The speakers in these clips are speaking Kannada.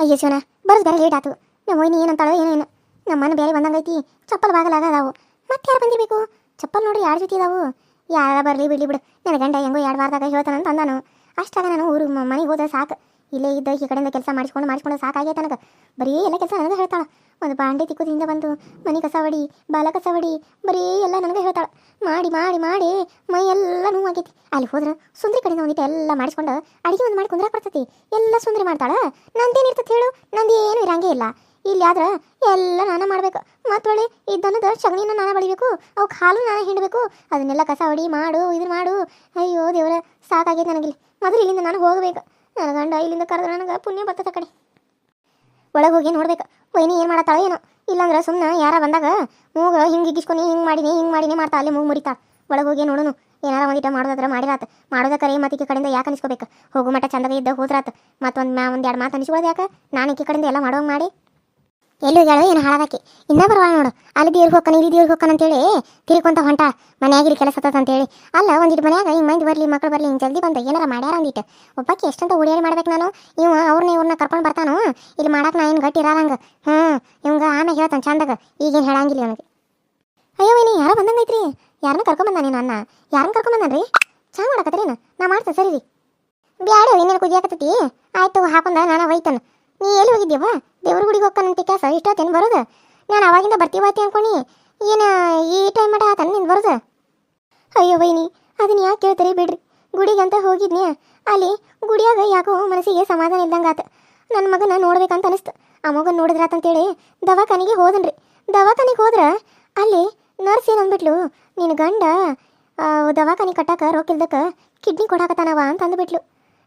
ಅಯ್ಯೋ ಶಿವನ ಬರೋದು ಬೇರೆ ಲೇಟ್ ಆತು. ನಮ್ಮ ಏನು ಏನಂತಾಳೋ ಏನೋ ಏನು. ನಮ್ಮನ್ನ ಬೇರೆ ಬಂದಂಗೈತಿ. ಚಪ್ಪಲ್ ಬಾಗಲಾಗ ಅದಾವು. ಮತ್ತೆ ಯಾರು ಬಂದಿರಬೇಕು? ಚಪ್ಪಲ್ ನೋಡ್ರಿ ಎರಡು ಜೊತೆ ಇದಾವು ಯಾರ ಬರಲಿ ಬಿಡ್ಲಿ ಬಿಡು. ನನ್ನ ಗಂಡ ಹೆಂಗೋ ಎರಡು ವಾರದಾಗ ಹೇಳ್ತಾನಂತ ಅಂದಾನು. ಅಷ್ಟಾಗ ನಾನು ಊರು ಮನೆಗೆ ಹೋದ್ರೆ ಸಾಕು. ಇಲ್ಲೇ ಇದ್ದ ಈ ಕಡೆಯಿಂದ ಕೆಲಸ ಮಾಡಿಸ್ಕೊಂಡು ಮಾಡಿಸ್ಕೊಂಡು ಸಾಕಾಗೈತೆ ನನಗೆ ಬರೀ ಎಲ್ಲ ಕೆಲಸ ನನಗೆ ಹೇಳ್ತಾಳೆ. ಒಂದು ಬಾಂಡೆ ತಿಕ್ಕುದಿಂದ ಬಂದು, ಮನೆ ಕಸ ಹೊಡಿ ಬಾಲ ಕಸ ಹೊಡಿ ಬರೀ ಎಲ್ಲ ನನಗೆ ಹೇಳ್ತಾಳೆ. ಮಾಡಿ ಮಾಡಿ ಮಾಡಿ, ಮೈ ಎಲ್ಲ ನೋವಾಗೈತಿ ಅಲ್ಲಿ ಹೋದ್ರೆ ಸುಂದ್ರಿ ಕಡೆಯಿಂದ ಒಂದಿಟ್ಟು ಎಲ್ಲ ಮಾಡಿಸ್ಕೊಂಡು ಅಡಿಗೆ ಒಂದು ಮಾಡಿ ಕುಂದ್ರಾಕ್ ಬರ್ತೈತಿ. ಎಲ್ಲ ಸುಂದ್ರಿ ಮಾಡ್ತಾಳೆ. ನಂದೇನಿರ್ತೈತಿ ಹೇಳು? ನಂದೇನು ಇರಂಗೇ ಇಲ್ಲ. ಇಲ್ಲಿ ಆದ್ರೆ ಎಲ್ಲ ಮಾಡಬೇಕು ಮಾಡ್ಬೇಕು. ಮತ್ತೊಳ್ಳೆ ಇದ್ದನ್ನದ ಸಗಣಿನ ನಾನು ಬಳಿಬೇಕು. ಅವು ಕಾಲು ನಾನು ಹಿಂಡಬೇಕು. ಅದನ್ನೆಲ್ಲ ಕಸ ಹೊಡಿ ಮಾಡು ಇದನ್ನ ಮಾಡು. ಅಯ್ಯೋ ದೇವರ ಸಾಕಾಗೈತೆ ನನಗಿಲ್ಲಿ. ಮೊದಲು ಇಲ್ಲಿಂದ ನಾನು ಹೋಗ್ಬೇಕು. ನನ್ನ ಗಂಡ ಇಲ್ಲಿಂದ ಕರೆದ್ರೆ ನನಗೆ, ಪುಣ್ಯ ಬರ್ತದೆ ಕಡೆ. ಒಳಗೆ ಹೋಗಿ ನೋಡ್ಬೇಕು, ವೈನಿ ಏನು ಮಾಡತ್ತಾಳೆ ಏನೋ. ಇಲ್ಲಾಂದ್ರೆ ಸುಮ್ಮನೆ ಯಾರ ಬಂದಾಗ, ಮೂಗ ಹಿಂಗೆ ಇಗ್ಗಿಸ್ಕೊಂಡು ಹಿಂಗೆ ಮಾಡಿನಿ ಹಿಂಗೆ ಮಾಡಿನಿ ಮಾಡ್ತಾ, ಅಲ್ಲಿ ಮೂಗು ಮುರಿತಾ. ಒಳಗೆ ಹೋಗಿ ನೋಡೋನು, ಏನಾರ ಒಂದಿಟ ಮಾಡೋದಾದ್ರೆ ಮಾಡಿರಾತ. ಮಾಡೋದ ಕರೆ ಮತ್ತೆ ಈಕಿ ಕಡೆಯಿಂದ ಯಾಕೆ ಅನಿಸ್ಕೋಬೇಕು? ಹೋಗು ಮಟ್ಟ ಚಂದಾಗ ಇದ್ದ ಹೋದ್ರಾತ. ಮತ್ತೊಂದು ಮ್ಯಾ, ಒಂದು ಎರಡು ಮಾತು ಅನಿಸ್ಕೊಳ್ಳೋದು ಯಾಕೆ? ನಾನು ಈಕಿ ಕಡೆಯಿಂದ ಎಲ್ಲ ಮಾಡೋಂಗೆ ಮಾಡಿ. ಎಲ್ಲಿ ಹೇಳೋ? ಏನು ಹಾಳಾದಕ್ಕೆ? ಇನ್ನೂ ಬರವಾಳ ನೋಡು. ಅಲ್ಲಿ ದೇವ್ರಿಗೆ ಹೋಗ್ಕನ ಇಲ್ಲಿ ದೇವ್ರಿಗೆ ಹೋಗ್ತಾನೆ ಅಂತೇಳಿ ತಿರ್ಕೊಂತ ಹೊಂಟ. ಮನ್ಯಾಗಿರಿ ಕೆಲಸ ಅಂತೇಳಿ. ಅಲ್ಲ ಒಂದಿಟ್ಟು ಮನ್ಯಾಗ ಹಿಂಗೆ ಮಂದಿ ಬರಲಿ, ಮಕ್ಳು ಬರಲಿ, ಹಿಂಗೆ ಜಲ್ದಿ ಬಂದು ಏನಾರ ಮಾಡ್ಯಾರ? ಅಂದಿಟ್ಟು. ಒಬ್ಬಾಕಿ ಎಷ್ಟಂತ ಓಡಿಯಾಡಿ ಮಾಡ್ಬೇಕು ನಾನು? ಇವ ಅವ್ರನ್ನ ಇವ್ರನ್ನ ಕರ್ಕೊಂಡು ಬರ್ತಾನು? ಇಲ್ಲಿ ಮಾಡಕ್ಕೆ ನಾ ಏನು ಗಟ್ಟಿ ಇರಲ್ಲ ಹ್ಞೂ ಇವಂಗೆ ಆಮೇಲೆ ಹೇಳ್ತಾನೆ ಚಂದಾಗ. ಈಗೇನು ಹೇಳಂಗಿಲ್ಲ ನನಗೆ ಅಯ್ಯೋ ಏನಿ ಯಾರೋ ಬಂದಂಗೈತ್ರಿ ಯಾರನ್ನ ಕರ್ಕೊಂಬಂದ ನೀನು ಅನ್ನ? ಯಾರನ್ನ ರೀ ಚಾ ಮಾಡಕತ್ತೀನ ನಾ ಮಾಡ್ತೇನೆ, ಸರಿ ರೀ. ಬ್ಯಾಡು, ಇನ್ನೇನು ಕುದಿಯಾಕತ್ತೈತಿ? ಆಯ್ತು, ಹಾಕೊಂಡ, ನಾನು ಒಯ್ತಾನ ನೀ ಎಲ್ಲಿ ಹೋಗಿದ್ದೀವ ದೇವ್ರ ಗುಡಿಗೆ ಹೋಗ್ತಾನಂತ ಕೆಲಸ ಇಷ್ಟೊತ್ತೇನು ಬರೋದು? ನಾನು ಅವಾಗಿಂದ ಬರ್ತೀವತ್ತಿ ಅನ್ಕೊನಿ ಏನು ಈ ಟೈಮ್ ಮಟ ಆತನ ನಿಂದು ಬರೋದು? ಅಯ್ಯೋ ವೈನಿ, ಅದನ್ನ ಯಾಕೆ ಕೇಳ್ತೀರಿ ಬಿಡ್ರಿ. ಗುಡಿಗೆ ಅಂತ ಹೋಗಿದ್ನಿ ಅಲ್ಲಿ ಗುಡಿಯಾಗ ಯಾಕೋ ಮನಸ್ಸಿಗೆ ಸಮಾಧಾನ ಇದ್ದಂಗೆ ಆತು. ನನ್ನ ಮಗನ ನೋಡ್ಬೇಕಂತ ಅನಿಸ್ತು. ಆ ಮಗನ ನೋಡಿದ್ರಾತಂತೇಳಿ ದವಾಖಾನಿಗೆ ಹೋದನ್ರಿ. ದವಾಖಾನಿಗೆ ಹೋದ್ರೆ ಅಲ್ಲಿ ನರ್ಸ್ ಏನು ನಿನ್ನ ಗಂಡ ದವಾಖಾನಿ ಕಟ್ಟಾಕ ರೊಕ್ಕಿಲ್ದಕ್ಕ ಕಿಡ್ನಿ ಕೊಡಾಕತ್ತಾನವ ಅಂತ ಅಂದ್ಬಿಟ್ಲು.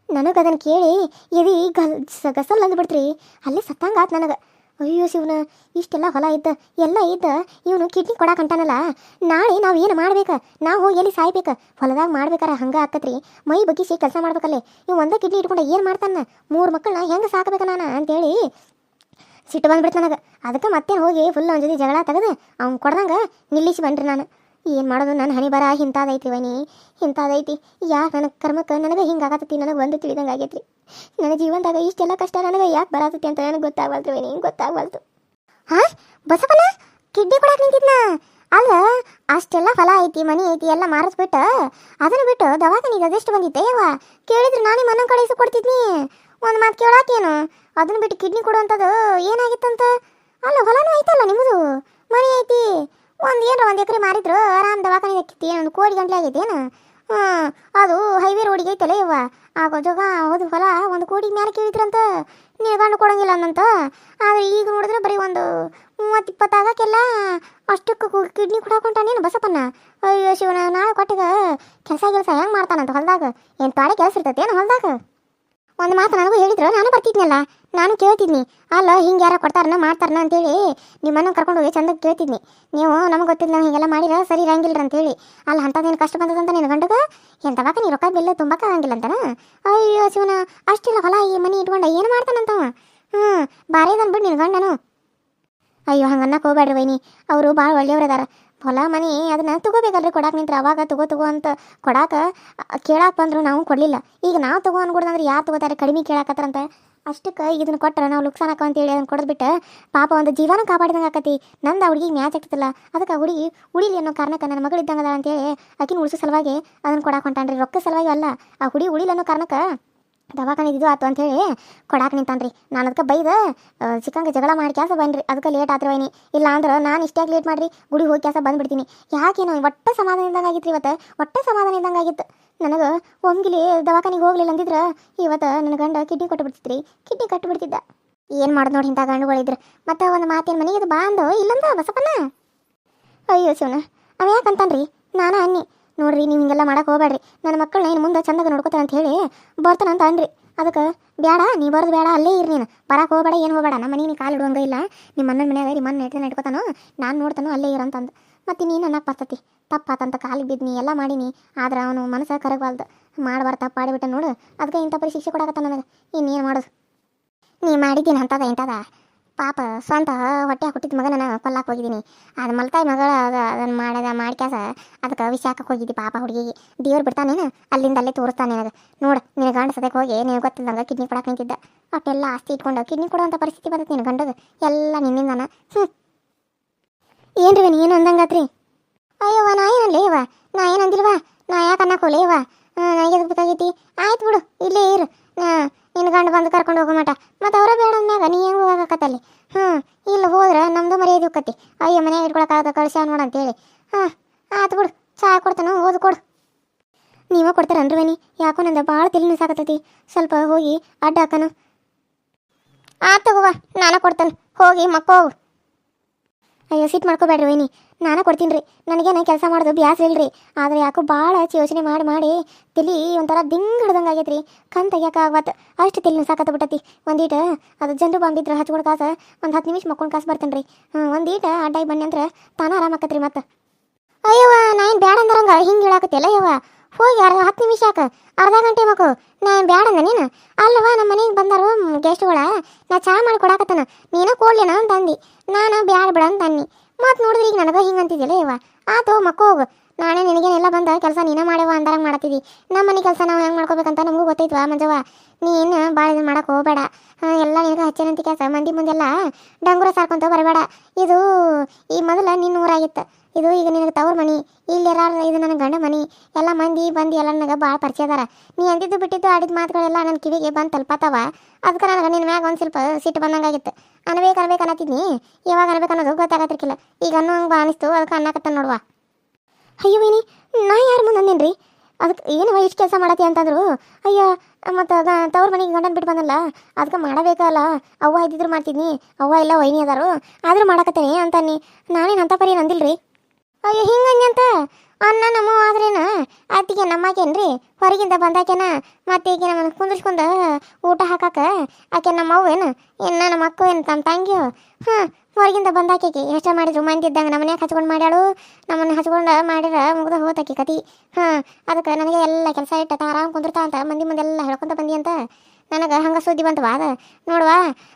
ನನಗೆ ಅದನ್ನು ಕೇಳಿ ಎದಿ ಗಲ್ ಗಸಲ್ ಅಂದ್ಬಿಡ್ತ್ರಿ. ಅಲ್ಲಿ ಸತ್ತಂಗ ಆತ್ ನನಗೆ. ಅಯ್ಯೋ ಶಿವನ, ಇಷ್ಟೆಲ್ಲ ಹೊಲ ಇದ್ದ, ಎಲ್ಲ ಇದ್ದ, ಇವನು ಕಿಡ್ನಿ ಅಂತಾನಲ್ಲ ನಾಳೆ ನಾವು ಏನು ಮಾಡ್ಬೇಕು? ನಾವು ಹೋಗಿ ಎಲ್ಲಿ ಸಾಯ್ಬೇಕು? ಹೊಲದಾಗ ಮಾಡ್ಬೇಕಾರೆ ಹಂಗೆ ಆಕತ್ರಿ. ಮೈ ಬಗ್ಗಿಸಿ ಕೆಲಸ ಮಾಡ್ಬೇಕಲ್ಲೇ. ಇವ್ ಒಂದೇ ಕಿಡ್ನಿ ಇಟ್ಕೊಂಡು ಏನು ಮಾಡ್ತಾನ? ಮೂರು ಮಕ್ಕಳನ್ನ ಹೆಂಗೆ ಸಾಕಬೇಕು ನಾನು ಅಂತೇಳಿ ಸಿಟ್ಟು ಬಂದ್ಬಿಡ್ತು ನನಗೆ. ಅದಕ್ಕೆ ಮತ್ತೆ ಹೋಗಿ ಫುಲ್ ಒಂದು ಜೊತೆ ಜಗಳ ತೆಗೆದು, ಅವ್ನು ಕೊಡ್ದಂಗೆ ನಿಲ್ಲಿಸಿ ಬನ್ರಿ ನಾನು. ಏನು ಮಾಡೋದು? ನನ್ನ ಹಣಿ ಬರ ಇಂಥದೈತಿ ವನಿ. ಇಂಥದೈತಿ ಯಾಕೆ ನನ್ನ ಕರ್ಮಕ್ಕೆ ನನಗೆ ಹಿಂಗೆ ಆಗತ್ತತಿ ನನಗೆ ಒಂದು ತಿಳಿದಂಗೆ ಆಗೈತ್ರಿ. ನನ್ನ ಜೀವನದಾಗ ಇಷ್ಟೆಲ್ಲ ಕಷ್ಟ ನನಗೆ ಯಾಕೆ ಬರತೈತಿ ಅಂತ ನನಗೆ ಗೊತ್ತಾಗವಲ್ದು ವನಿ, ಗೊತ್ತಾಗವಲ್ದು. ಹಾಂ? ಬಸಪ್ಪನ ಕಿಡ್ನಿ ಕೊಡಕ್ಕೆ ನಿಂತಿದ್ನ? ಅಲ್ಲ, ಅಷ್ಟೆಲ್ಲ ಫಲ ಐತಿ, ಮನಿ ಐತಿ, ಎಲ್ಲ ಮಾರಿಸ್ಬಿಟ್ಟು ಅದನ್ನು ಬಿಟ್ಟು ದವಾಖಾನಿಗೆ ಅದೆಷ್ಟು ಬಂದಿತ್ತೆ ಯವ್ವ? ಕೇಳಿದ್ರೆ ನಾನೇ ಮನ ಕಳಿಸಿ ಕೊಡ್ತಿದ್ನಿ. ಒಂದು ಮಾತು ಕೇಳಾಕೇನು? ಅದನ್ನ ಬಿಟ್ಟು ಕಿಡ್ನಿ ಕೊಡುವಂಥದ್ದು ಏನಾಗಿತ್ತಂತ? ಅಲ್ಲ, ಹೊಲನೂ ಐತಲ್ಲ ನಿಮ್ಮದು ಮನೆ ಐತಿ. ಒಂದು ಏನರ ಒಂದು ಎಕರೆ ಮಾರಿದ್ರು ಆರಾಮ್ ದವಾಖಾನೆ ಹಾಕಿತಿ ಒಂದು ಕೋಡಿ ಗಂಟ್ಲೆ ಆಗೈತಿ ಏನು? ಹ್ಞೂ ಅದು ಹೈವೇ ರೋಡಿಗೆ ಐತಲ್ಲ ಇವ್ವ ಆಗೋ ಜೋಗ ಹೌದು ಹೊಲ, ಒಂದು ಕೋಡಿ ಮೇಲೆ ಕೇಳಿದ್ರಂತ ನೀವು ಗಂಡು ಕೊಡೋಂಗಿಲ್ಲ ಅನ್ನಂತ. ಆದರೆ ಈಗ ನೋಡಿದ್ರೆ ಬರೀ ಒಂದು ಮೂವತ್ತು ಆಗಕ್ಕೆಲ್ಲ ಅಷ್ಟಕ್ಕೆ ಕಿಡ್ನಿ ಕೊಡಾಕೊಂಟಾನೇನು ಬಸಪ್ಪನ್ನ? ಅಯ್ಯೋ ಶಿವನ ನಾಳೆ ಕೊಟ್ಟಿಗೆ ಕೆಲಸ ಕೆಲಸ ಹೆಂಗೆ ಮಾಡ್ತಾನಂತ ಹೊಲ್ದಾಗ? ಏನು ತಾಳೆ ಕೆಲಸ ಇರ್ತೈತೆ ಏನು ಹೊಲ್ದಾಗ? ಒಂದು ಮಾತು ನನಗೂ ಹೇಳಿದ್ರು, ನಾನು ಬರ್ತಿದ್ನಲ್ಲ. ನಾನು ಕೇಳ್ತಿದ್ನಿ, ಅಲ್ಲ, ಹಿಂಗೆ ಯಾರೋ ಕೊಡ್ತಾರನ, ಮಾಡ್ತಾರನ ಅಂತೇಳಿ ನಿಮ್ಮನ್ನು ಕರ್ಕೊಂಡು ಹೋಗಿ ಚಂದ ಕೇಳ್ತಿದ್ನಿ. ನೀವು ನಮಗೆ ಗೊತ್ತಿಲ್ಲ ನಾವು ಹಿಂಗೆಲ್ಲ ಮಾಡಿರ ಸರಿ ಇರಂಗಿಲ್ಲ ಅಂತೇಳಿ. ಅಲ್ಲಿ ಅಂಥದ್ದೇನು ಕಷ್ಟ ಬಂದದಂತ ನಿನ್ನ ಗಂಡಗ? ಎಂತವಾಗ ನೀ ರೊಕ್ಕ ಬಿಲ್ಲ ತುಂಬಾಕ ಆಗಂಗಿಲ್ಲ ಅಂತನ? ಅಯ್ಯೋ ಶಿವನ ಅಷ್ಟಿಲ್ಲ ಹೊಲ ಈ ಮನೆ ಇಟ್ಕೊಂಡ, ಏನು ಮಾಡ್ತಾನಂತವ? ಹ್ಞೂ ಬಾರಿ ಬಿಡು ನಿನ್ನ ಗಂಡನು. ಅಯ್ಯೋ ಹಂಗೆ ಅನ್ನಕ್ಕೆ ಹೋಗ್ಬೇಡ್ರಿ ವೈನಿ. ಅವರು ಭಾಳ ಒಳ್ಳೆಯವ್ರದಾರ. ಹೊಲ, ಮನೆ, ಅದನ್ನ ತಗೋಬೇಕಲ್ರಿ ಕೊಡಾಕ ನಿಂತ್ರ. ಅವಾಗ ತಗೋ ತಗೋ ಅಂತ ಕೊಡಾಕ ಕೇಳಾಕ ಬಂದ್ರು ನಾವು ಕೊಡಲಿಲ್ಲ. ಈಗ ನಾವು ತಗೋ ಅನ್ಕೊಡ್ದಂದ್ರೆ ಯಾರು ತಗೋತಾರೆ? ಕಡಿಮೆ ಕೇಳಾಕತ್ತಾರಂತ. ಅಷ್ಟಕ್ಕೆ ಇದನ್ನ ಕೊಟ್ಟರೆ ನಾವು ಲುಕ್ಸಾನಕ್ಕ ಅಂತೇಳಿ ಅದನ್ನ ಕೊಡದ್ಬಿಟ್ಟು ಪಾಪ ಒಂದು ಜೀವನ ಕಾಪಾಡಿದಂಗೆ ಆಕತಿ. ನಂದು ಆ ಹುಡುಗಿಗೆ ಮ್ಯಾಚ್ ಆಗ್ತಿಲ್ಲ ಅದಕ್ಕೆ ಹುಡುಗಿ ಉಳಿಲಿ ಅನ್ನೋ ಕಾರಣಕ್ಕೆ ನನ್ನ ಮಗಳು ಇದ್ದಂಗೆ ಅಂತ ಅಂತೇಳಿ ಆಕಿನ ಉಳಿಸೋ ಸಲುವಾಗಿ ಅದನ್ನ ಕೊಡಾಕ ಹೊಂಟಾನ್ರಿ. ರೊಕ್ಕ ಸಲುವಾಗಿ ಅಲ್ಲ. ಆ ಹುಡುಗಿ ಉಳಿಲಿ ಅನ್ನೋ ಕಾರಣಕ್ಕೆ ದವಾಖಾನೆ ಇದು ಆತು ಅಂತೇಳಿ ಕೊಡಾಕ ನಿಂತಾನ್ರಿ. ನಾನು ಅದಕ್ಕೆ ಬೈದ ಚಿಕ್ಕಂಗೆ ಜಗಳ ಮಾಡಿ ಕೆಲಸ ಬನ್ರಿ ಅದಕ್ಕೆ ಲೇಟ್ ಆದ್ರೆ ವೈನಿ. ಇಲ್ಲ ಅಂದ್ರೆ ನಾನು ಇಷ್ಟಾಗಿ ಲೇಟ್ ಮಾಡ್ರಿ, ಗುಡಿ ಹೋಗಿ ಕೆಲಸ ಬಂದ್ಬಿಡ್ತೀನಿ. ಯಾಕೇನೋ ಒಟ್ಟೆ ಸಮಾಧಾನ ಇದ್ದಂಗೆ ಆಗಿತ್ತು ಇವತ್ತು? ಒಟ್ಟೆ ಸಮಾಧಾನ ಇದ್ದಂಗೆ ಆಗಿತ್ತು. ನನಗೆ ಒಮ್ಗಿಲಿ ದವಾಖಾನಿಗೆ ಹೋಗ್ಲಿಲ್ಲ ಅಂದಿದ್ರೆ ಇವತ್ತು ನನ್ನ ಗಂಡ ಕಿಡ್ನಿ ಕೊಟ್ಟು ಬಿಡ್ತಿದ್ರಿ ಕಿಡ್ನಿ ಕಟ್ಟು ಬಿಡ್ತಿದ್ದ ಏನು ಮಾಡೋದು ನೋಡಿ ಇಂಥ ಗಂಡುಗಳಿದ್ರು ಮತ್ತೆ ಒಂದು ಮಾತೇನು ಮನೆಗೆ ಇದು ಬಾಂದು ಇಲ್ಲಂದ ಬಸಪ್ಪನ ಅಯ್ಯೋ ಶಿವನ ಅವ ಯಾಕಂತಾನ್ರಿ ನಾನು ಅನ್ನಿ. ನೋಡ್ರಿ, ನೀವು ಹಿಂಗೆಲ್ಲ ಮಾಡಕ್ಕೆ ಹೋಗ್ಬೇಡ್ರಿ. ನನ್ನ ಮಕ್ಕಳನ್ನ ಏನು ಮುಂದೆ ಚಂದಾಗ ನೋಡ್ಕೋತಾರೆ ಅಂತ ಹೇಳಿ ಬರ್ತಾನ ಅಂತ ಅನ್ರಿ ಅದಕ್ಕೆ ಬೇಡ ನೀ ಬರೋದು ಬೇಡ ಅಲ್ಲೇ ಇರಿ ನೀನು. ಬರಕ್ಕೆ ಹೋಗಬೇಡ, ಏನು ಹೋಗಬೇಡ. ನಮ್ಮ ಮನೆಗೆ ಕಾಲು ಇಡುವಂಗೆ ಇಲ್ಲ. ನಿಮ್ಮ ಅಣ್ಣನ ಮನ್ಯಾಗ ನಿಮ್ಮ ಮನ್ನ ನೆಟ್ಟ ಇಟ್ಕೋತಾನು ನಾನು ನೋಡ್ತಾನೋ, ಅಲ್ಲೇ ಇರಂತಂದು ಮತ್ತೆ ನೀನು ಅನ್ನಕ್ಕೆ ಬರ್ತತಿ ತಪ್ಪಾತಂತ ಕಾಲಿಗೆ ಬಿದ್ನಿ ಎಲ್ಲ ಮಾಡೀನಿ. ಆದ್ರೆ ಅವನು ಮನಸ್ಸು ಕರಗಬಾರ್ದು. ಮಾಡಬಾರ್ದು, ತಪ್ಪು ಮಾಡಿಬಿಟ್ಟ ನೋಡು. ಅದಕ್ಕೆ ಇಂಥ ಪರಿ ಶಿಕ್ಷೆ ಕೊಡಕತ್ತ ನನಗೆ. ಇನ್ನೇನು ಮಾಡೋದು? ನೀ ಮಾಡಿದ್ದೀನಿ ಅಂತದ, ಇಂಥದ? ಪಾಪ ಸ್ವಂತ ಹೊಟ್ಟೆ ಹುಟ್ಟಿದ ಮಗನ ಕೊಲ್ಲಾಕ್ ಹೋಗಿದ್ದೀನಿ. ಅದು ಮಲ್ತಾಯಿ ಮಗಳ ಅದ ಅದನ್ನು ಮಾಡದ, ಮಾಡ್ಕ್ಯಾಸ, ಅದಕ್ಕೆ ವಿಷ ಹಾಕಕ್ಕೆ ಹೋಗಿದ್ದಿ ಪಾಪ ಹುಡುಗಿಗೆ. ದೇವ್ರು ಬಿಡ್ತಾನೇನು? ಅಲ್ಲಿಂದ ಅಲ್ಲೇ ತೋರಿಸ್ತಾನೆ ಅದು ನೋಡು, ನಿನ್ನ ಗಂಡ ಸದ್ಯಕ್ಕೆ ಹೋಗಿ ನೀವು ಗೊತ್ತಿಲ್ಲದಂಗೆ ಕಿಡ್ನಿ ಕೊಡಕ್ಕೆ ನಿಂತಿದ್ದ. ಅಷ್ಟೆಲ್ಲ ಆಸ್ತಿ ಇಟ್ಕೊಂಡು ಕಿಡ್ನಿ ಕೊಡುವಂಥ ಪರಿಸ್ಥಿತಿ ಬರ್ತೈತೆ ನಿನ್ನ ಗಂಡದು ಎಲ್ಲ ನಿನ್ನಿಂದನ. ಹ್ಞೂ ಏನ್ರಿ ನೀನು ಅಂದಂಗಾತ್ರಿ? ಅಯ್ಯವ್ವ ನಾ ಏನಲ್ಲ ಇವ? ನಾ ಏನಂದಿಲ್ವಾ? ನಾ ಯಾಕೆ ಅನ್ನಕ್ಕೆ ಇವ? ನನಗೆ ಎದಕ್ಕೆ ಬೇಕಾಗೈತಿ? ಆಯ್ತು ಬಿಡು, ಇಲ್ಲೇ ಇರು. ನಾ ನಿನ್ನ ಗಂಡ ಬಂದು ಕರ್ಕೊಂಡು ಹೋಗೋ ಮಟ ಮತ್ತು ಅವರೇ ಬೇಡ ಅಂದ್ಮ್ಯಾಗ ನೀ ಹೆಂಗೆ ಹೋಗಕತ್ತಲ್ಲಿ? ಹಾಂ ಇಲ್ಲ ಹೋದ್ರೆ ನಮ್ಮದು ಮರ್ಯಾದೆ ಹೋಗತಿ ಅಯ್ಯೋ, ಮನ್ಯಾಗ ಇಟ್ಕೊಳಕ್ಕಾಗದ ನೋಡ ಅಂತ ಹೇಳಿ. ಹಾಂ ಆತು ಬಿಡು ಚಹಾ ಕೊಡ್ತಾನ, ಓದು ಕೊಡು. ನೀವ ಕೊಡ್ತಾರನ್ರಿ ಬನ್ನಿ ಯಾಕೋ ನಂದ ಭಾಳ ತಲೆ ಸಾಕತ್ತೈತಿ ಸ್ವಲ್ಪ ಹೋಗಿ ಅಡ್ಡ ಹಾಕನು. ಆತು ತಗೋವಾ ನಾನು ಕೊಡ್ತಾನೆ. ಹೋಗಿ ಮಕ್ಕೋಗು. ಅಯ್ಯೋ ಸಿಟ್ಟು ಮಾಡ್ಕೋಬೇಡ್ರಿ ವೈನಿ ನಾನು ಕೊಡ್ತೀನಿ ರೀ ನನಗೇನು ಕೆಲಸ ಮಾಡೋದು ಬ್ಯಾಸ್ರ ರೀ ಆದರೆ ಯಾಕೋ ಭಾಳ ಯೋಚನೆ ಮಾಡಿ ಮಾಡಿ ತಿಳಿ ಒಂಥರ ದಿಂಗ್ ಹಿಡ್ದಂಗೆ ಆಗೈತೆ ರೀ ಕಣ್ ಆಗತ್ತೆ ಅಷ್ಟು ತಲೆ ಸಾಕತ್ತ ಬಿಟ್ಟತಿ. ಒಂದೀಟ ಅದು ಜನರು ಬಂದಿದ್ರೆ ಹಚ್ಕೊಡ್ ಕಾಸು ಒಂದು ಹತ್ತು ನಿಮಿಷ ಮಕ್ಕೊಂಡು ಕಾಸು ಬರ್ತೇನೆ ರೀ ಒಂದೀಟ ಅಡ್ಡಾಗಿ ಬನ್ನಿ ಅಂದ್ರೆ ತಾನ ಆರಾಮಾಕತ್ರಿ ಮತ್ತೆ. ಅಯ್ಯವ್ವ, ನಾ ಏನು ಬ್ಯಾಡ ಅಂದ್ರಂಗ? ಹಿಂಗೆ ಹೇಳಾಕತ್ತಿಲ್ಲ ಯವ್ವ? ಹೋಗಿ ಅರ್ಧ ಹತ್ತು ನಿಮಿಷ ಯಾಕ? ಅರ್ಧ ಗಂಟೆ ಮಕ್ಕಳು ನಾ ಬ್ಯಾಡ ಅಂದ ನೀನು? ಅಲ್ಲವ ನಮ್ಮ ಮನೆಗೆ ಬಂದರು ಗೆಸ್ಟ್ಗಳ ನಾ ಚಹಾ ಮಾಡಿ ಕೊಡಾಕತ್ತಾನ. ನೀನು ಕೊಡ್ಲೇನ ಅಂತ ಅಂದಿ. ನಾನು ಬ್ಯಾಡ ಬಿಡ ಅಂತ ಅನ್ನಿ ಮತ್ತು ನೋಡಿದ್ರೆ ಈಗ ನನಗೆ ಹಿಂಗೆ ಅಂತಿದ್ದಿಲ್ಲ ಯವ್ವ? ಆತು ಮಕ್ಕೋ ಹೋಗು ನಾಳೆ ನಿನಗೇನೆಲ್ಲ ಬಂದ ಕೆಲಸ ನೀನ ಮಾಡ್ಯವ ಅಂದಾಗ ಮಾಡತ್ತಿದ್ದಿ ನಮ್ಮ ಮನೆ ಕೆಲಸ ನಾವು ಹೆಂಗ್ ಮಾಡ್ಕೋಬೇಕಂತ ನಮಗೂ ಗೊತ್ತೈತ್ವಾ ಮಂಜವ್ವ. ನೀನು ಭಾಳ ಇದನ್ನ ಮಾಡಕ್ಕೆ ಹೋಗಬೇಡ. ಎಲ್ಲ ನಿನಗೆ ಹಚ್ಚೇನಂತ ಕೆಲಸ, ಮಂದಿ ಮುಂದೆಲ್ಲ ಡಂಗುರ ಸಾರ್ಕೊಂತ ಬರಬೇಡ. ಇದು ಈ ಮೊದಲ ನಿನ್ನ ಊರಾಗಿತ್ತು. ಇದು ಈಗ ನಿನಗೆ ತವ್ರ ಮನಿ, ಇಲ್ಲಿ ಇದು ನನ್ನ ಗಂಡ ಮನಿ. ಎಲ್ಲ ಮಂದಿ ಬಂದು ಎಲ್ಲ ನನಗೆ ಭಾಳ ಪರಿಚಯ ಅದಾರ. ನೀ ಅಂದಿದ್ದು ಬಿಟ್ಟಿದ್ದು ಆಡಿದ ಮಾತುಗಳೆಲ್ಲ ನನ್ನ ಕಿವಿಗೆ ಬಂದು ತಲ್ಪತ್ತವ ಅದಕ್ಕೆ ನನಗೆ ನಿನ್ನ ಮ್ಯಾಗ ಒಂದು ಸ್ವಲ್ಪ ಸಿಟ್ಟು ಬಂದಂಗಾಗಿತ್ತು. ಅನ್ಬೇಕು ಅನ್ಬೇಕು ಅನ್ನತ್ತಿದ್ನಿ ಯಾವಾಗ ಅನ್ಬೇಕು ಅನ್ನೋದು ಗೊತ್ತಾಗತ್ತಿರ್ಕಿಲ್ಲ. ಈಗ ಅನ್ನೋ ಹಂಗೆ ಅನಿಸ್ತು ಅದಕ್ಕೆ ಅನ್ನಕತ್ತ ನೋಡುವ. ಅಯ್ಯೋ ಏನಿ ನಾ ಯಾರ ಮುಂದೆ ಅಂದೇನ್ರಿ? ಅದಕ್ಕೆ ಏನು ಇಷ್ಟು ಕೆಲಸ ಮಾಡತ್ತೆ ಅಂತಂದ್ರು, ಅಯ್ಯ, ಮತ್ತು ಅದ, ತವ್ರ ಮನೆಗೆ ಗಂಡನ ಬಿಟ್ಟು ಬಂದಲ್ಲ ಅದಕ್ಕೆ ಮಾಡಬೇಕಲ್ಲ, ಅವ್ವ ಇದ್ದಿದ್ರು ಮಾಡ್ತಿದ್ನಿ, ಅವ್ವ ಎಲ್ಲ ವೈನಿ ಅದಾರು, ಆದರೂ ಮಾಡಕತ್ತೇನೆ ಅಂತಾನೆ ನಾನೇನು ಅಂತ ಪರಿ ಅಂದಿಲ್ರಿ ಅಯ್ಯೋ ಹಿಂಗಂಗೆ ಅಂತ? ಅನ್ನ ನಮ್ಮ ಆದ್ರೇನ ಅತ್ತಿಗೆ ನಮ್ಮಾಕೇನ್ರಿ, ಹೊರಗಿಂದ ಬಂದಾಕೇನ ಮತ್ತೆ ಈಗ ನಮ್ಮನ್ನ ಕುಂದಿಸ್ಕೊಂಡ ಊಟ ಹಾಕಾಕ, ಆಕೆ ನಮ್ಮ ಅವ್ವೇನು ಏನು ನಮ್ಮ ಅಕ್ಕ ಏನು ತಮ್ಮ ತಂಗಿಯೋ? ಹಾಂ ಹೊರಗಿಂದ ಬಂದಾಕೆಗೆ ಎಷ್ಟ ಮಾಡಿದ್ರು ಮಂದಿ ಇದ್ದಂಗೆ ನಮ್ಮ ಮನ್ಯಾಗ ಹಚ್ಕೊಂಡು ಮಾಡ್ಯಾಳು? ನಮ್ಮನ್ನ ಹಚ್ಕೊಂಡು ಮಾಡಿರ ಮುಗ್ದ ಹೋತಾಕಿ ಕತಿ. ಹಾಂ, ಅದಕ್ಕೆ ನನಗೆ ಎಲ್ಲ ಕೆಲಸ ಇಟ್ಟ ಆರಾಮ್ ಕುಂದಿರ್ತಾ ಅಂತ ಮಂದಿ ಮುಂದೆಲ್ಲ ಹೇಳ್ಕೊಂತ ಬಂದಿ ಅಂತ. ನನಗೆ ಹಂಗೆ ಸುದ್ದಿ ಬಂತವ ಅದ? ನೋಡುವ,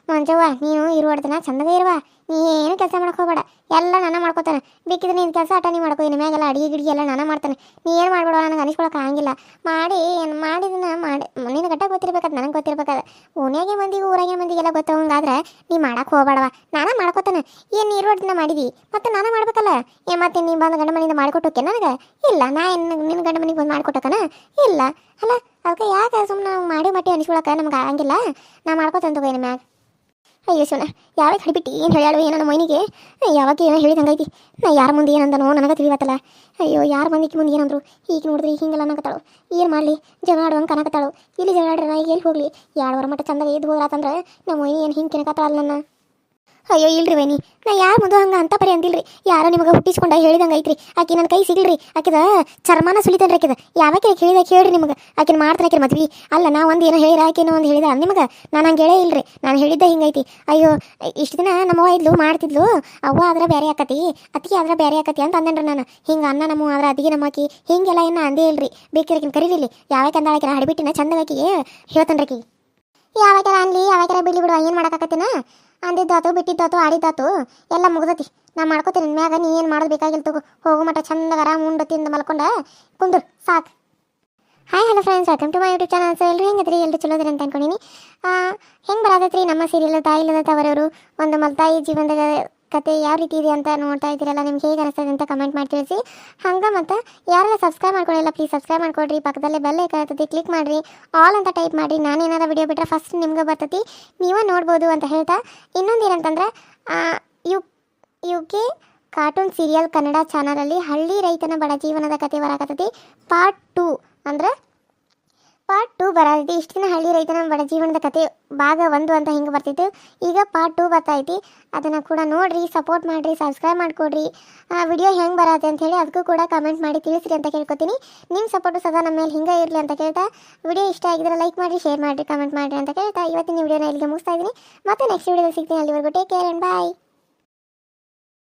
ಮಂಜವ್ವ, ನೀನು ಇರುವ ದಿನ ಚಂದದೇ ಇರುವ. ಏನು ಕೆಲಸ ಮಾಡಕ್ಕೆ ಹೋಗಬೇಡ. ಎಲ್ಲ ನಾನು ಮಾಡ್ಕೋತಾನೆ. ಬೇಕಿದ್ರೆ ನೀನು ಕೆಲಸ ಆಟ ನೀ ಮಾಡ್ಕೋ, ಇನ್ನು ಮ್ಯಾಗೆಲ್ಲ ಅಡಿಗೆ ಗಿಡಿಗೆ ಎಲ್ಲ ನಾನು ಮಾಡ್ತಾನೆ. ನೀ ಏನು ಮಾಡ್ಬೇಡ ನನಗೆ ಅನಿಸ್ಕೊಳಕ್ಕೆ ಆಗಂಗಿಲ್ಲ. ಮಾಡಿ, ಏನು ಮಾಡಿದನ ಮಾಡಿ. ನಿನ್ನ ಗಟ್ಟ ಗೊತ್ತಿರ್ಬೇಕಾದ ನನಗೆ ಗೊತ್ತಿರ್ಬೇಕಾದ ಓನ್ಯಾಗೆ ಮಂದಿಗೆ ಊರಾಗೆ ಮಂದಿಗೆಲ್ಲ ಗೊತ್ತವಂಗಾದ್ರೆ ನೀ ಮಾಡಕ್ಕೆ ಹೋಗ್ಬೇಡವ ನಾನೇ ಮಾಡ್ಕೋತಾನೆ. ಏನು ನೀರು ದಿನ ಮಾಡಿದಿ? ಮತ್ತೆ ನಾನೇ ಮಾಡ್ಬೇಕಲ್ಲ? ಏ, ಮತ್ತೆ ನೀನು ಬಂದು ಗಂಡ ಮನೆಯಿಂದ ಮಾಡಿಕೊಟ್ಟೋಕೆ ನನಗೆ? ಇಲ್ಲ. ನಾ ಏನು ನಿನ್ನ ಗಂಡ ಮನೆಗೆ ಬಂದು ಮಾಡಿಕೊಟ್ಟಕನ? ಇಲ್ಲ. ಅಲ್ಲ ಅದಕ್ಕೆ ಯಾಕೆ ಸುಮ್ಮನೆ ಮಾಡಿ ಮಟ್ಟಿ ಅನಿಸ್ಕೊಳಕ್ಕೆ ನಮ್ಗೆ ಆಗಂಗಿಲ್ಲ? ನಾ ಮಾಡ್ಕೋತಂತ ಮ್ಯಾಗ. ಅಯ್ಯೋ ಶಿವನ ಯಾವಾಗ ಹಡಿಬಿಟ್ಟು ಏನು ಹೇಳ್ಯಾಳು? ಏನೋ ನಮ್ಮ ಮೈನಿಗೆ? ಯಾವಾಗ ಏನೋ ಹೇಳಿದಂಗೈತಿ ನಾ ಯಾರ ಮುಂದೆ ಏನಂದನೋ ನನಗೆ ತಿಳಿವತ್ತಲ್ಲ. ಅಯ್ಯೋ, ಯಾರ ಮಂದಿಗೆ ಮುಂದೆ ಏನಂದ್ರು ಈಗ ನೋಡಿದ್ರೆ ಹಿಂಗೆಲ್ಲ ಅನ್ನಕತ್ತಾಳು. ಏನು ಮಾಡಲಿ? ಜಗಳ ಆಡುವಂಗೆ ಕನಕತ್ತಾಳು ಇಲ್ಲಿ ಜಗಳ ಆಡ್ರೆ ನಾ ಎಲ್ಲಿ ಹೋಗ್ಲಿ? ಎರಡು ವಾರ ಮಟ್ಟ ಚಂದಾಗ ಎದ್ದು ಹೋದ್ರಾತಂದ್ರೆ ನಮ್ಮ ಮೈನಿ ಏನು ಹಿಂಗೆ ಕೆನಕತ್ತಾಳ ನನ್ನ. ಅಯ್ಯೋ, ಇಲ್ರಿ ವೈನಿ. ನಾ ಯಾರ ಮುಂದೆ ಹಂಗೆ ಅಂತ ಪರಿ ಅಂದಿಲ್ರಿ. ಯಾರೋ ನಿಮಗೆ ಹುಟ್ಟಿಸ್ಕೊಂಡ ಹೇಳಿದಂಗೆ ಐತ್ರಿ ಆಕಿ ನನ್ನ ಕೈ ಸಿಗಲ್ರಿ. ಆಕಿದ ಚರ್ಮನ ಸುಲಿತಾನ್ರಿ ಆಕಿದ. ಯಾವಾಗ ಹೇಳಿದ ಕೇಳ್ರಿ ನಿಮಗೆ. ಆಕಿನ ಮಾಡ್ತಾನೆ ಆಕಿನ ಮದ್ವಿ. ಅಲ್ಲ, ನಾ ಒಂದು ಏನೋ ಹೇಳಿರ, ಆಕೆನೋ ಒಂದು ಹೇಳಿದ. ನಿಮಗೆ? ನಾನು ಹಂಗೆ ಹೇಳೇ ಇಲ್ರಿ. ನಾನು ಹೇಳಿದ್ದೆ ಹಿಂಗೈತಿ. ಅಯ್ಯೋ, ಇಷ್ಟು ದಿನ ನಮ್ಮವ್ವ ಇದ್ಲು, ಮಾಡ್ತಿದ್ಲು. ಅವ್ವ ಆದ್ರೆ ಬೇರೆ ಆಕತಿ. ಅತ್ತಿಗೆ ಆದ್ರೆ ಬೇರೆ ಆಕತಿ ಅಂತ ಅಂದೆನ್ರ ನಾನು. ಹಿಂಗೆ ಅನ್ನ ನಮ್ಮ ಆದ್ರೆ ಅದಿಗೆ ನಮ್ಮ ಆಕಿ. ಹಿಂಗೆಲ್ಲ ಏನೋ ಅಂದೇ ಇಲ್ರಿ. ಬೇಕಿರಕಿನ ಕರೀಲಿಲ್ಲ. ಯಾವಾಗ ಅಂದಾಳಕಿನ ಹಡಿಬಿಟ್ಟಿನ ಚಂದ ಹೇಳ್ತಾನ್ರಿ ಆಕಿ. ಯಾವಾಗ ಅನ್ಲಿ ಯಾವಾಗ ಬಿಡ್ಲಿ ಬಿಡುವ, ಏನು ಮಾಡಕತ್ತಿನ ಅಂದಿದ್ದಾತು, ಬಿಟ್ಟಿದ್ದಾತು, ಆಡಿದ್ದಾತು, ಎಲ್ಲ ಮುಗ್ದತಿ. ನಾ ಮಾಡ್ಕೋತೀನಿ ಮ್ಯಾಗ ನೀ ಏನು ಮಾಡೋದು ಬೇಕಾಗಿಲ್ಲ ತಗೋ. ಹೋಗೋ ಮಟ್ಟ ಚಂದ ಆರಾಮ್ ಉಂಡು ತಿಂದು ಮಲ್ಕೊಂಡ ಕುಂದ್ರು, ಸಾಕು. Hi hello friends welcome to my YouTube channel so ಎಲ್ಲರೂ ಹೆಂಗದ್ರಿ? ಎಲ್ಲರೂ ಚಲೋದ್ರಿ ಅಂತ ಅನ್ಕೊಂಡಿನಿ. ಹೆಂಗೆ ಬರತೈತ್ರಿ ನಮ್ಮ ಸೀರಿಯಲ್ ತಾಯಿಲ್ಲದ ತವರವರು? ಒಂದು ಮಲ್ತಾಯಿ ಜೀವನದ ಕತೆ ಯಾವ ರೀತಿ ಇದೆ ಅಂತ ನೋಡ್ತಾ ಇದ್ದೀರಲ್ಲ, ನಿಮ್ಗೆ ಹೇಗೆ ಅನಿಸ್ತದೆ ಅಂತ ಕಮೆಂಟ್ ಮಾಡಿ ತಿಳಿಸಿ. ಹಂಗೆ ಮತ್ತು ಯಾರೆಲ್ಲ ಸಬ್ಸ್ಕ್ರೈಬ್ ಮಾಡ್ಕೊಳ್ಳಿಲ್ಲ ಪ್ಲೀಸ್ ಸಬ್ಸ್ಕ್ರೈಬ್ ಮಾಡ್ಕೊಡ್ರಿ. ಪಕ್ಕದಲ್ಲೇ ಬೆಲ್ ಐಕತ್ತೈತಿ ಕ್ಲಿಕ್ ಮಾಡಿರಿ. ಆಲ್ ಅಂತ ಟೈಪ್ ಮಾಡಿ, ನಾನು ವೀಡಿಯೋ ವಿಡಿಯೋ ಬಿಟ್ಟರೆ ಫಸ್ಟ್ ನಿಮ್ಗೆ ಬರ್ತೈತಿ. ನೀವೇ ನೋಡ್ಬೋದು ಅಂತ ಹೇಳ್ತಾ, ಇನ್ನೊಂದು ಏನಂತಂದ್ರೆ U U K cartoon serial Kannada ಚಾನಲಲ್ಲಿ ಹಳ್ಳಿ ರೈತನ ಬಡ ಜೀವನದ ಕತೆ ಬರಾಕತ್ತೈತಿ. ಪಾರ್ಟ್ ಟೂ ಅಂದ್ರೆ ಪಾರ್ಟ್ ಟೂ ಬರತೈತಿ ಇಷ್ಟು ದಿನ ಹಳ್ಳಿ ರೈತನ ಬಡ ಜೀವನದ ಕತೆ ಭಾಗ ಒಂದು ಅಂತ ಹಿಂಗೆ ಬರ್ತಿತ್ತು. ಈಗ ಪಾರ್ಟ್ ಟೂ ಬರ್ತೈತಿ. ಅದನ್ನು ಕೂಡ ನೋಡಿರಿ ಸಪೋರ್ಟ್ ಮಾಡಿರಿ ಸಬ್ಸ್ಕ್ರೈಬ್ ಮಾಡಿಕೊಡ್ರಿ. ವಿಡಿಯೋ ಹೆಂಗೆ ಬರತ್ತೆ ಅಂತ ಹೇಳಿ ಅದಕ್ಕೂ ಕೂಡ ಕಮೆಂಟ್ ಮಾಡಿ ತಿಳಿಸ್ರಿ ಅಂತ ಕೇಳ್ಕೊತೀನಿ. ನಿಮ್ಮ ಸಪೋರ್ಟು ಸದಾ ನಮ್ಮ ಮೇಲೆ ಹಿಂಗೆ ಇರಲಿ ಅಂತ ಕೇಳ್ತಾ. ವಿಡಿಯೋ ಇಷ್ಟ ಆಗಿದ್ರೆ ಲೈಕ್ ಮಾಡಿ ಶೇರ್ ಮಾಡಿರಿ ಕಮೆಂಟ್ ಮಾಡಿರಿ ಅಂತ ಕೇಳ್ತಾ. ಇವತ್ತಿನ ವಿಡಿಯೋನ ಇಲ್ಲಿಗೆ ಮುಗಿಸ್ತಾ ಇದ್ದೀನಿ. ಮತ್ತೆ ನೆಕ್ಸ್ಟ್ ವಿಡಿಯೋದಲ್ಲಿ ಸಿಗ್ತೀನಿ. ಅಲ್ಲಿವರೆಗೂ ಟೇಕ್ ಕೇರ್ ಆ್ಯಂಡ್ ಬಾಯ್